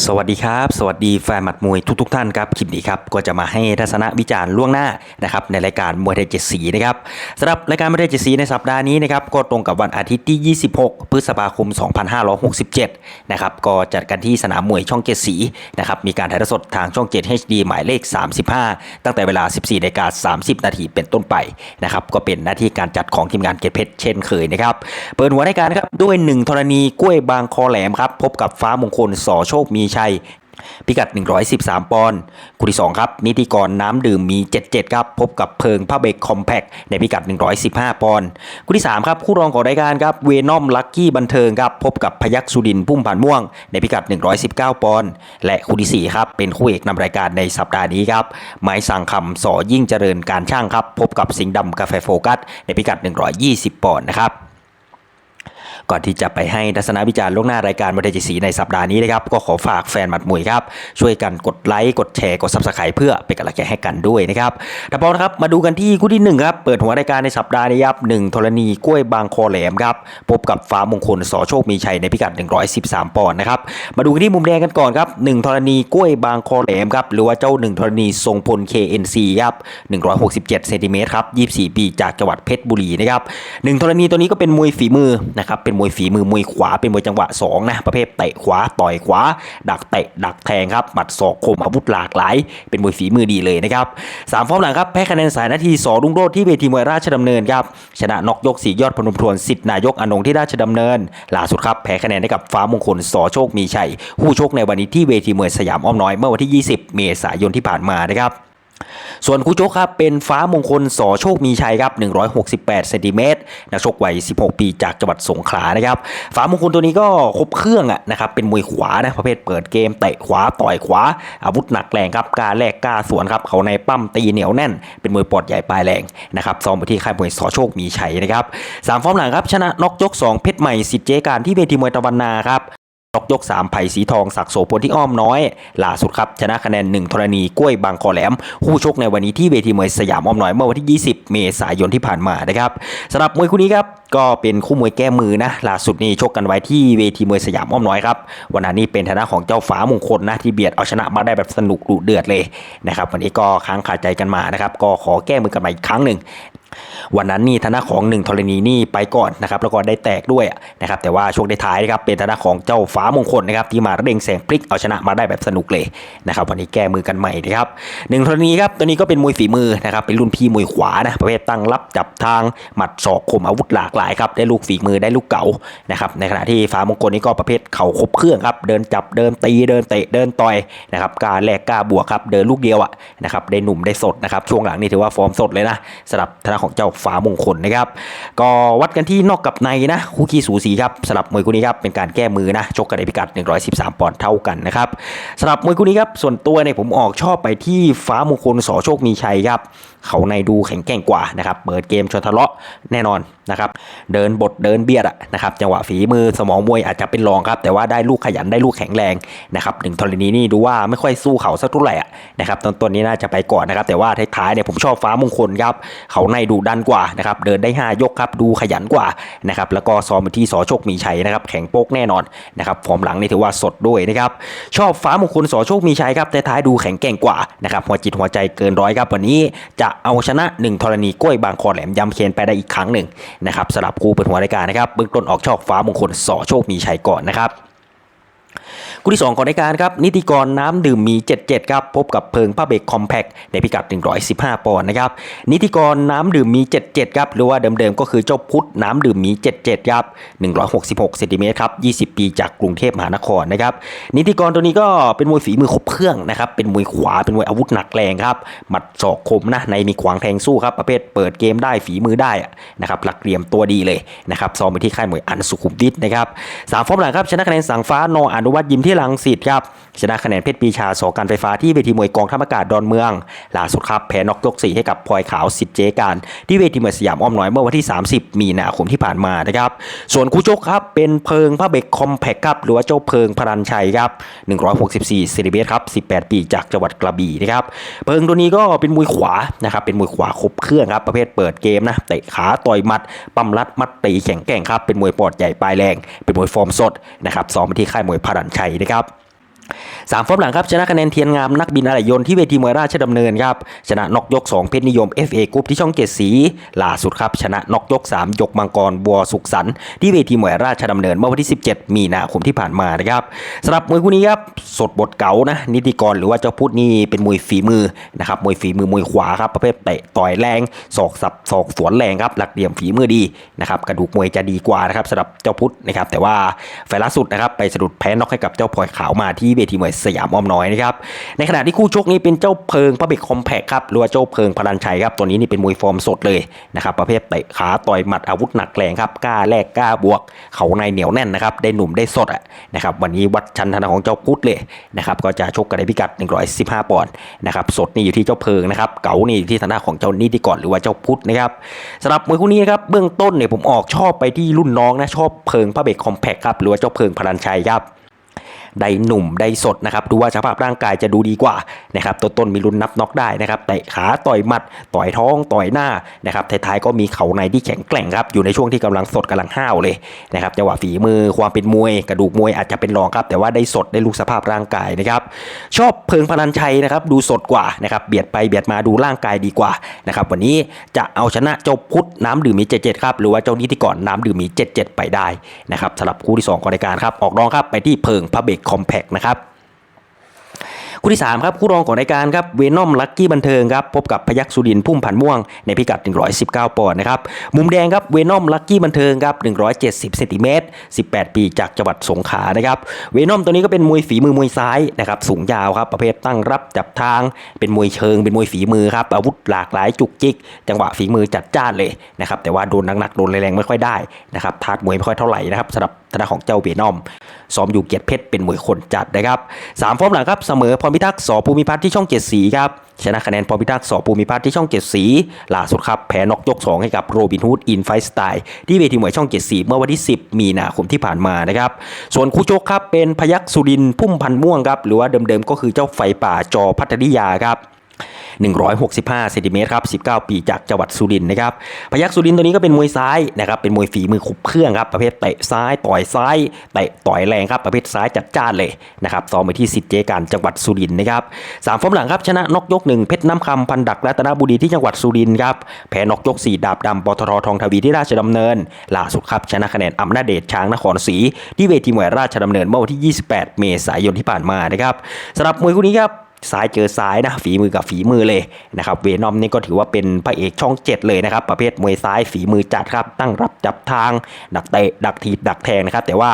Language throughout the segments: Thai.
สวัสดีครับ สวัสดีแฟนหมัดมวยทุกๆท่านครับคลิปนี้ครับก็จะมาให้ทัศนวิจารณ์ล่วงหน้านะครับในรายการมวยไทยเจ็ดสีนะครับสำหรับรายการมวยไทยเจ็ดสีในสัปดาห์นี้นะครับก็ตรงกับวันอาทิตย์ที่ 26 พฤษภาคม 2567 นะครับก็จัดกันที่สนามมวยช่องเจ็ดสีนะครับมีการถ่ายทอดสดทางช่อง 7 HD หมายเลข 35 ตั้งแต่เวลา 14นาฬิกา30 นาทีเป็นต้นไปนะครับก็เป็นหน้าที่การจัดของทีมงานเกตเพชรเช่นเคยนะครับเปิดหัวรายการครับด้วยหนึ่งธรณีกล้วยบางคอแหลมครับพบกับฟ้ามงคลสอโชคมีีชัย พิกัด 113 ปอนด์คู่ที่ 2 ครับ นิติกรน้ำดื่มมี 77 ครับ พบกับเพิงผ้าเบรกคอมแพคในพิกัด 115 ปอนด์คู่ที่ 3 ครับ คู่รองของรายการครับ เวนอมลักกี้บันเทิงครับ พบกับพยักสุดินพุ่มผ่านม่วง ในพิกัด 119 ปอนด์และคู่ที่ 4 ครับ เป็นคู่เอกนำรายการในสัปดาห์นี้ครับไม้สั่งคำสอยิ่งเจริญการช่างครับ พบกับสิงห์ดำกาแฟโฟกัสในพิกัด 120 ปอนด์นะครับ ก่อนที่จะไปให้ทัศนวิจารณ์ล่วงหน้ารายการมวยไทยจีสีในสัปดาห์นี้นะครับ ก็ขอฝากแฟนหมัดมวยครับ ช่วยกันกดไลค์กดแชร์กดซับสไครต์เพื่อเป็นกำลังใจให้กันด้วยนะครับแต่พอนะครับมาดูกันที่คู่ที่หนึ่งครับเปิดหัวรายการในสัปดาห์นี้ครับหนึ่งธรณีกล้วยบางคอแหลมครับพบกับฟ้ามงคลสอโชคมีชัยในพิกัด 113 ปอนด์นะครับมาดูกันที่มุมแดงกันก่อนครับหนึ่งธรณีกล้วยบางคอแหลมครับหรือว่าเจ้าหนึ่งธรณีทรงพล KNC ครับ167เซนติเมตรครับ24 ปีจากจังหวัดเพชรบุรีนะครับหนึ่งธรณีตัวนี้ก็เป็นมวยฝีมือนะครับเป็นมวยฝีมือมวยขวาเป็นมวยจังหวะ2นะประเภทเตะขวาต่อยขวา ดักเตะดักแทงครับหมัดศอกคมอาวุธหลากหลาย เป็นมวยฝีมือดีเลยนะครับสามฟอร์มหลังครับแพ้คะแนนสายนาทีสอรุ่งโรจน์ที่เวทีมวยราชดำเนินครับชนะนอกยกสี่ยอดพนมทวนสิทธินายกอนงที่ราชดำเนินล่าสุดครับแพ้คะแนนให้กับฟ้ามงคลสอโชคมีชัยผู้ชกในวันนี้ที่เวทีมวยสยามอ้อมน้อยเมื่อวันที่ 20 เมษายนที่ผ่านมานะครับ ส่วนคู่ชกครับเป็นฟ้ามงคลสอโชคมีชัยครับ 168เซนติเมตรนักชกวัย 16 ปีจากจังหวัดสงขลานะครับ ฟ้ามงคลตัวนี้ก็ครบเครื่องอะนะครับ เป็นมวยขวานะประเภทเปิดเกมเตะขวาต่อยขวา อาวุธหนักแรงครับกาแลกกาสวนครับเขาในปั้มตีเหนียวแน่น เป็นมวยปอดใหญ่ปลายแรงนะครับซ้อมไปที่ค่ายมวยสอโชคมีชัยนะครับสามฟอร์มหลังครับชนะนอกยก 2 เพชรใหม่สิทธิ์เจการที่เวทีมวยตะวันนาครับ นกยก 3 ไผ่สีทองศักโสพลที่อ้อมน้อยล่าสุดครับ ชนะคะแนน 1 ธรณีกล้วยบางคอแหลม คู่ชกในวันนี้ที่เวทีมวยสยามอ้อมน้อยเมื่อวันที่ 20 เมษายนที่ผ่านมานะครับสำหรับมวยคู่นี้ครับ ก็เป็นคู่มวยแก้มือนะล่าสุดนี่ชกกันไว้ที่เวทีมวยสยามอ้อมน้อยครับ วันนั้นนี่เป็นฐานะของเจ้าฟ้ามงคลนะที่เบียดเอาชนะมาได้แบบสนุกดุเดือดเลยนะครับวันนี้ก็ค้างคาใจกันมานะครับก็ขอแก้มือกันมาอีกครั้งหนึ่ง วันนั้นนี่ธนาของหนึ่งธรณีนี่ไปก่อนนะครับแล้วก็ได้แตกด้วยนะครับแต่ว่าช่วงท้ายนะครับเป็นธนาของเจ้าฟ้ามงคลนะครับที่มาเร่งแสงพลิกเอาชนะมาได้แบบสนุกเลยนะครับวันนี้แก้มือกันใหม่นะครับหนึ่งธรณีครับตัวนี้ก็เป็นมวยฝีมือนะครับเป็นรุ่นพี่มวยขวานะประเภทตั้งรับจับทางหมัดศอกคมอาวุธหลากหลายครับได้ลูกฝีมือได้ลูกเก่านะครับในขณะที่ฟ้ามงคลนี่ก็ประเภทเข่าคบเครื่องครับเดินจับเดินตีเดินเตะเดินต่อยนะครับกาแลกกล้าบวกครับเดินลูกเดียวอะนะครับได้หนุ่มได้สดนะครับช่วงหลังนี่ถือว่าฟอร์มสดเลยนะสำหรับธนาของเจ้าฟ้ามงคลนะครับ ก็วัดกันที่นอกกับในนะคู่ขี้สูสีครับสำหรับมวยคู่นี้ครับเป็นการแก้มือนะชกกันในพิกัด 113 ปอนด์เท่ากันนะครับสำหรับมวยคู่นี้ครับส่วนตัวเนี่ยผมออกชอบไปที่ฟ้ามงคลสอโชคมีชัยครับ เขาในดูแข็งแกร่งกว่านะครับ เปิดเกมชนทะเลาะแน่นอนนะครับ เดินบทเดินเบียดอะนะครับ จังหวะฝีมือสมองมวยอาจจะเป็นรองครับ แต่ว่าได้ลูกขยันได้ลูกแข็งแรงนะครับหนึ่งธรณีนี่ดูว่าไม่ค่อยสู้เขาสักเท่าไหร่อะนะครับต้นต้นนี้น่าจะไปก่อนนะครับ แต่ว่าท้ายๆเนี่ยผมชอบฟ้ามงคลครับเขาในดูดันกว่านะครับ เดินได้ 5 ยกครับ ดูขยันกว่านะครับ แล้วก็ซ้อมที่สอโชคมีชัยนะครับ แข็งโป๊กแน่นอนนะครับ ฟอร์มหลังนี่ถือว่าสดด้วยนะครับ ชอบฟ้ามงคลสอโชคมีชัยครับ แต่ท้ายดูแข็งแกร่งกว่านะครับ หัวจิตหัวใจเกินร้อยครับวันนี้จะเอาชนะหนึ่งธรณีกล้วยบางคอแหลมย้ำเคียนไปได้อีกครั้งหนึ่งนะครับสำหรับครูเปิดหัวรายการนะครับเบื้องต้นออกชอกฟ้ามงคลสอโชคมีชัยก่อนนะครับ คู่ที่ 2 ของรายการครับนิติกรน้ำดื่มมี 77 ครับ พบกับเพิงผ้าเบรกคอมแพคในพิกัด 115 ปอนด์นะครับนิติกรน้ำดื่มมี 77 ครับ หรือว่าเดิมๆก็คือเจ้าพุทธน้ำดื่มมี 77 ครับ 166เซนติเมตรครับ 20 ปีจากกรุงเทพมหานครนะครับนิติกรตัวนี้ก็เป็นมวยฝีมือครบเครื่องนะครับเป็นมวยขวาเป็นมวยอาวุธหนักแรงครับหมัดศอกคมนะในมีขวางแทงสู้ครับประเภทเปิดเกมได้ฝีมือได้นะครับหลักเหลี่ยมตัวดีเลยนะครับซ้อมไปที่ค่ายมวยอันสุขุมวิทนะครับสามฟอร์มหลังครับชนะคะแนนสังฟ้านออนุวัฒน์ยิมที่ลังสิตครับชนะคะแนนเพชรปีชาสอการไฟฟ้าที่เวทีมวยกองทัพอากาศดอนเมืองล่าสุดครับแพ้นอกยกสี่ให้กับพลอยขาวสิทธิ์เจการที่เวทีมวยสยามอ้อมน้อยเมื่อวันที่ 30 มีนาคมที่ผ่านมานะครับส่วนคู่ชกครับเป็นเพิงพระเบกคอมแพคครับหรือว่าเจ้าเพิงพรันชัยครับ164ซนติเมตรครับ18 ปีจากจังหวัดกระบี่นะครับเพิงตัวนี้ก็เป็นมวยขวานะครับเป็นมวยขวาครบเครื่องครับประเภทเปิดเกมนะเตะขาต่อยหมัดปั้มรัดมัดตีแข็งแกร่งครับเป็นมวยปอดใหญ่ปลายแรง เป็นมวยฟอร์มสดนะครับซ้อมที่ค่ายมวยพรันชัยนะครับ สามฟอร์มหลังครับชนะคะแนนเทียนงามนักบินอะไหล่ยนต์ที่เวทีมวยราชดำเนินครับชนะนกยก 2 เพชรนิยม FA กรุ๊ปที่ช่องเจ็ดสีล่าสุดครับชนะนกยก 3 ยกมังกรบัวสุขสันต์ที่เวทีมวยราชดำเนินเมื่อวันที่ 17 มีนาคมที่ผ่านมานะครับสำหรับมวยคู่นี้ครับสดบทเก๋านะนิติกรหรือว่าเจ้าพุทธนี่เป็นมวยฝีมือนะครับมวยฝีมือมวยขวาครับประเภทเตะต่อยแรงศอกสับศอกสวนแรงครับหลักเหลี่ยมฝีมือดีนะครับกระดูกมวยจะดีกว่านะครับสำหรับเจ้าพุทธนะครับแต่ว่าไฟล์ล่าสุดนะครับไปสะดุดแพ้นอกให้กับเจ้าพลอยขาวมาที่เวทีมวยสยามอ้อมน้อยนะครับในขณะที่คู่ชกนี้เป็นเจ้าเพิงพระเบกคอมแพคครับหรือว่าเจ้าเพิงพลันชัยครับตัวนี้นี่เป็นมวยฟอร์มสดเลยนะครับประเภทเตะขาต่อยหมัดอาวุธหนักแรงครับกล้าแลกกล้าบวก เขาในเหนียวแน่นนะครับได้หนุ่มได้สดอะนะครับวันนี้วัดชันธนาของเจ้าพุทธเลยนะครับก็จะชกกันในพิกัด 115 ปอนด์นะครับสดนี่อยู่ที่เจ้าเพิงนะครับเก๋านี่อยู่ที่ธนาของเจ้านิติกรหรือว่าเจ้าพุทธนะครับสำหรับมวยคู่นี้ครับเบื้องต้นเนี่ยผมออกชอบไปที่รุ่นน้องนะชอบเพิงพระเบกคอมแพคครับหรือว่าเจ้าเพิงพลันชัยครับ ได้หนุ่มได้สดนะครับดูว่าสภาพร่างกายจะดูดีกว่านะครับต้นต้นมีลุ้นนับน็อกได้นะครับเตะขาต่อยหมัด ต่อยท้องต่อยหน้านะครับท้ายๆก็มีเข่าในที่แข็งแกร่งครับอยู่ในช่วงที่กำลังสดกำลังห้าวเลยนะครับจังหวะฝีมือความเป็นมวยกระดูกมวยอาจจะเป็นรองครับ แต่ว่าได้สดได้ลูกสภาพร่างกายนะครับชอบเพิงพนันชัยนะครับดูสดกว่านะครับเบียดไปเบียดมาดูร่างกายดีกว่านะครับวันนี้จะเอาชนะเจ้าพุทธน้ำดื่มมี77ครับหรือว่าเจ้านิติกรน้ำดื่มมี77 ไปได้นะครับสำหรับคู่ที่สองของรายการครับออกรองครับไปที่เพิงพระเบกคอมแพคนะครับคู่ที่ 3 ครับคู่รองของรายการครับเวนอมลักกี้บันเทิงครับพบกับพยักสุดินพุ่มพันม่วงในพิกัด 119 ปอนด์นะครับมุมแดงครับเวนอมลักกี้บันเทิงครับ170เซนติเมตร18 ปีจากจังหวัดสงขลานะครับเวนอมตัวนี้ก็เป็นมวยฝีมือมวยซ้ายนะครับสูงยาวครับประเภทตั้งรับจับทางเป็นมวยเชิงเป็นมวยฝีมือครับอาวุธหลากหลายจุกจิก จังหวะฝีมือจัดจ้านเลยนะครับแต่ว่าโดนหนักๆโดนแรงๆไม่ค่อยได้นะครับทาดมวยไม่ค่อยเท่าไหร่นะครับสำหรับ ทางด้านของเจ้าเวนอมซ้อมอยู่เกียรติเพชรเป็นมวยคนจัดนะครับสามฟอร์มหลังครับเสมอพรพิทักษ์สอภูมิพัฒน์ที่ช่องเจ็ดสีครับชนะคะแนนพรพิทักษ์สอภูมิพัฒน์ที่ช่องเจ็ดสีล่าสุดครับแพ้นอกยก2ให้กับโรบินฮูดอินไฟสไตล์ที่เวทีมวยช่องเจ็ดสีเมื่อวันที่ 10 มีนาคมที่ผ่านมานะครับส่วนคู่ชกครับเป็นพยักษ์สุรินพุ่มพันม่วงครับหรือว่าเดิมๆก็คือเจ้าไฟป่าจอพัทริยาครับ 165เซนติเมตรครับ19 ปีจากจังหวัดสุรินทร์นะครับพยักสุรินทร์ตัวนี้ก็เป็นมวยซ้ายนะครับเป็นมวยฝีมือขุบเครื่องครับประเภทเตะซ้ายต่อยซ้ายเตะต่อยแรงครับประเภทซ้ายจัดจ้านเลยนะครับซ้อมไปที่สิทธิ์เจการจังหวัดสุรินทร์นะครับสามฟอร์มหลังครับชนะนกยกหนึ่งเพชรน้ำคำพันดักรัตนบุรีที่จังหวัดสุรินทร์ครับแพ้นกยกสี่ดาบดำปตททองทวีที่ราชดำเนิน ล่าสุดครับชนะคะแนนอำนาจเดชช้างนครศรีที่เวทีมวยราชดำเนินเมื่อวันที่ 28 เมษายนที่ผ่านมานะครับสำหรับมวยคู่นี้ครับ ซ้ายเจอซ้ายนะฝีมือกับฝีมือเลยนะครับเวนอมนี่ก็ถือว่าเป็นพระเอกช่องเจ็ดเลยนะครับ ประเภทมวยซ้ายฝีมือจัดครับตั้งรับจับทาง ดักเตะดักถีบดักแทงนะครับ แต่ว่า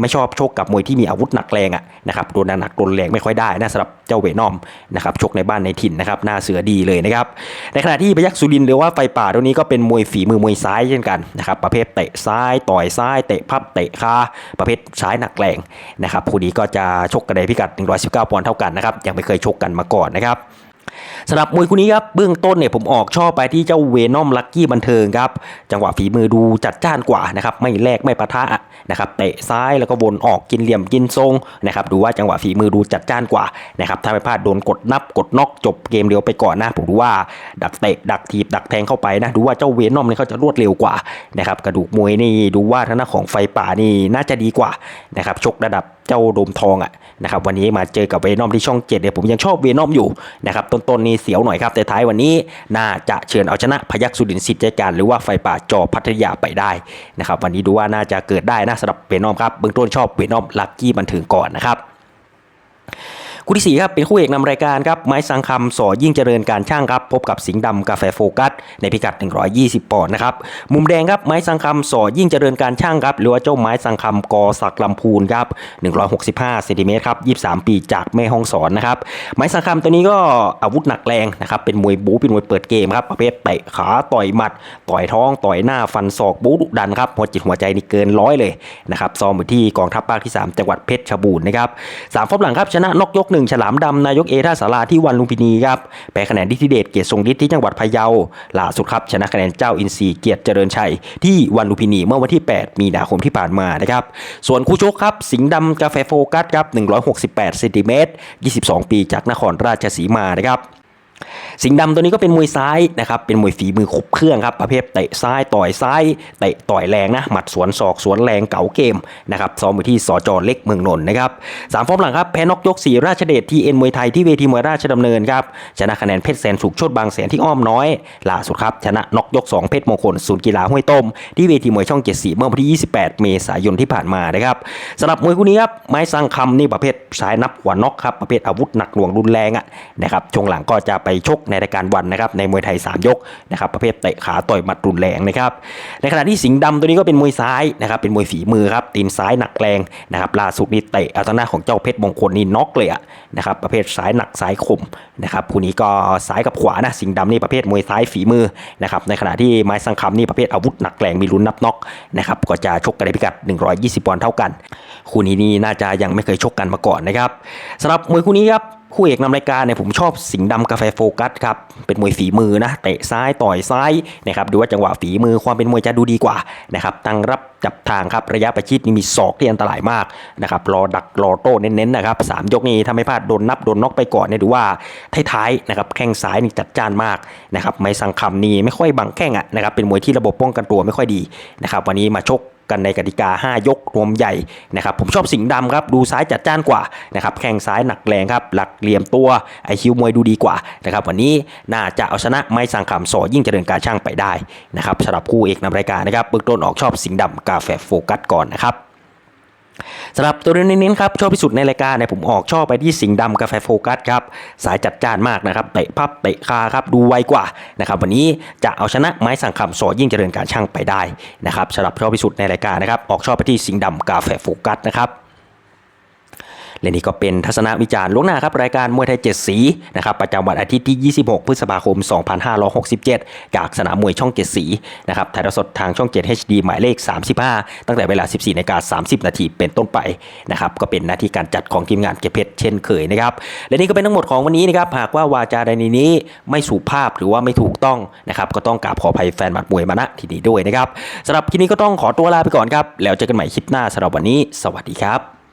ไม่ชอบชกกับมวยที่มีอาวุธหนักแรงอะนะครับโดนหนักโดนแรงไม่ค่อยได้นะสำหรับเจ้าเวนอมนะครับชกในบ้านในถิ่นนะครับหน้าเสือดีเลยนะครับในขณะที่พยักสุรินหรือว่าไฟป่าตัวนี้ก็เป็นมวยฝีมือมวยซ้ายเช่นกันนะครับประเภทเตะซ้ายต่อยซ้ายเตะพับเตะคาประเภทซ้ายหนักแรงนะครับคู่นี้ก็จะชกกันในพิกัด 119ปอนด์เท่ากันนะครับยังไม่เคยชกกันมาก่อนนะครับ สำหรับมวยคู่นี้ครับเบื้องต้นเนี่ยผมออกชอบไปที่เจ้าเวนอมลักกี้บันเทิงครับจังหวะฝีมือดูจัดจ้านกว่านะครับไม่แลกไม่ปะทะนะครับเตะซ้ายแล้วก็วนออกกินเหลี่ยมกินทรงนะครับดูว่าจังหวะฝีมือดูจัดจ้านกว่านะครับถ้าไม่พลาดโดนกดนับกดน็อกจบเกมเดียวไปก่อนนะผมดูว่าดักเตะดักถีบดักแทงเข้าไปนะดูว่าเจ้าเวนอมเนี่ยเขาจะรวดเร็วกว่านะครับกระดูกมวยนี่ดูว่าทางด้านของไฟป่านี่น่าจะดีกว่านะครับชกระดับ เจ้าโดมทองอะนะครับวันนี้มาเจอกับเวนอมที่ช่องเจ็ดเนี่ยผมยังชอบเวนอมอยู่นะครับต้นๆนี่เสียวหน่อยครับ แต่ท้ายวันนี้น่าจะเชิญเอาชนะพยักสุดินสิทธิ์ใจการหรือว่าไฟป่าจอพัทยาไปได้นะครับวันนี้ดูว่าน่าจะเกิดได้นะสำหรับเวนอมครับเบื้องต้นชอบเวนอมลักกี้บันเทิงก่อนนะครับ คู่ที่สี่ครับเป็นคู่เอกนำรายการครับไม้สังคำสอยิ่งเจริญการช่างครับพบกับสิงห์ดำกาแฟโฟกัสในพิกัด 120 ปอนด์นะครับมุมแดงครับไม้สังคำสอยิ่งเจริญการช่างครับหรือว่าเจ้าไม้สังคำกอสักลำพูนครับ165เซนติเมตรครับ23 ปีจากแม่ห้องสอนนะครับไม้สังคำตัวนี้ก็อาวุธหนักแรงนะครับเป็นมวยบู๊เป็นมวยเปิดเกมครับประเภทเตะขาต่อยหมัด ต่อยท้อง ต่อยหน้าฟันศอกบู๊ดุดันครับหัวจิตหัวใจนี่เกินร้อยเลยนะครับซ้อมอยู่ที่กองทัพภาคที่ 3 จังหวัดเพชรบูรณ์นะครับสามฟอร์มหลังครับชนะนอกยกหนึ่งฉลามดำนายกเอท่าสาราที่วันลุมพินีครับแพ้คะแนนดิธิเดชเกียรติทรงฤทธิ์ที่จังหวัดพะเยาล่าสุดครับชนะคะแนนเจ้าอินทรีย์เกียรติเจริญชัยที่วันลุมพินีเมื่อวันที่ 8 มีนาคมที่ผ่านมานะครับส่วนคู่ชกครับสิงห์ดำกาแฟโฟกัสครับ168เซนติเมตร22 ปีจากนครราชสีมานะครับ สิงห์ดำตัวนี้ก็เป็นมวยซ้ายนะครับ เป็นมวยฝีมือครบเครื่องครับ ประเภทเตะซ้ายต่อยซ้ายเตะต่อยแรงนะ หมัดสวนศอกสวนแรงเก๋าเกมนะครับ ซ้อมอยู่ที่สจเล็กเมืองนนท์นะครับสามฟอร์มหลังครับ แพ้นกยกสีราชเดชทีเอ็นมวยไทยที่เวทีมวยราชดำเนินครับชนะคะแนนเพชรแสนสุขชดบางแสนที่อ้อมน้อยล่าสุดครับชนะนกยก 2 เพชรมงคลศูนย์กีฬาห้วยต้ม ที่เวทีมวยช่องเจ็ดสีเมื่อวันที่ 28 เมษายนที่ผ่านมานะครับสำหรับมวยคู่นี้ครับไม้สร้างคำนี่ประเภทสายนับหัวน็อกครับประเภทอาวุธหนักหน่วงรุนแรงอะนะครับช่วงหลังก็จะไปชกในรายการวันนะครับในมวยไทย 3 ยกนะครับประเภทเตะขาต่อยหมัดรุนแรงนะครับในขณะที่สิงห์ดำตัวนี้ก็เป็นมวยซ้ายนะครับเป็นมวยฝีมือครับตีนซ้ายหนักแรงนะครับล่าสุดนี่เตะเอาทางหน้าของเจ้าเพชรมงคลนี่น็อกเลยอะนะครับประเภทซ้ายหนักซ้ายคมนะครับคู่นี้ก็ซ้ายกับขวานะสิงห์ดำนี่ประเภทมวยซ้ายฝีมือนะครับในขณะที่ไม้สังคำนี่ประเภทอาวุธหนักแรงมีลุ้นนับน็อกนะครับก็จะชกกันในพิกัด 120ปอนด์เท่ากัน คู่นี้นี่น่าจะยังไม่เคยชกกันมาก่อนนะครับสำหรับมวยคู่นี้ครับ คู่เอกนำรายการเนี่ยผมชอบสิงห์ดำกาแฟโฟกัสครับเป็นมวยฝีมือนะเตะซ้ายต่อยซ้ายนะครับดูว่าจังหวะฝีมือความเป็นมวยจะดูดีกว่านะครับตั้งรับจับทางครับระยะประชิดนี่มีศอกที่อันตรายมากนะครับรอดักรอโต้เน้นๆนะครับสามยกนี้ถ้าไม่พลาดโดนนับโดนน็อกไปก่อนเนี่ยดูว่าท้ายๆนะครับแข้งซ้ายนี่จัดจ้านมากนะครับไม่สังคำนี่ไม่ค่อยบังแข้งอะนะครับเป็นมวยที่ระบบป้องกันตัวไม่ค่อยดีนะครับวันนี้มาชก กันในกติกา 5 ยกรวมใหญ่นะครับผมชอบสิงห์ดำครับดูซ้ายจัดจ้านกว่านะครับแข่งซ้ายหนักแรงครับหลักเหลี่ยมตัวไอคิวมวยดูดีกว่านะครับวันนี้น่าจะเอาชนะไม่สังคำสอยิ่งเจริญการช่างไปได้นะครับสำหรับคู่เอกนำรายการนะครับเบื้องต้นออกชอบสิงห์ดำกาแฟโฟกัสก่อนนะครับ สำหรับตัวเน้นครับชอบที่สุดในรายการเนี่ยผมออกชอบไปที่สิงดำกาแฟโฟกัสครับสายจัดจ้านมากนะครับเตะพับเตะคาครับดูไวกว่านะครับวันนี้จะเอาชนะไม้สังคำสอยิ่งเจริญการช่างไปได้นะครับสำหรับชอบที่สุดในรายการนะครับออกชอบไปที่สิงดำกาแฟโฟกัสนะครับ และนี่ก็เป็นทัศนวิจารณ์ล่วงหน้าครับรายการมวยไทยเจ็ดสีนะครับประจำวันอาทิตย์ที่ 26 พฤษภาคม 2567 จากสนามมวยช่องเจ็ดสีนะครับถ่ายทอดสดทางช่อง 7 HD หมายเลข 35 ตั้งแต่เวลา 14นาฬิกา30 นาทีเป็นต้นไปนะครับก็เป็นหน้าที่การจัดของทีมงานเก็บเพชรเช่นเคยนะครับและนี่ก็เป็นทั้งหมดของวันนี้นะครับหากว่าวาจาใดในนี้ไม่สุภาพหรือว่าไม่ถูกต้องนะครับก็ต้องกราบขออภัยแฟนหมัดมวยมาณที่นี้ด้วยนะครับสำหรับคลิปนี้ก็ต้องขอตัวลาไปก่อนครับแล้วเจอกันใหม่คลิปหน้าสำหรับวันนี้ สวัสดีครับ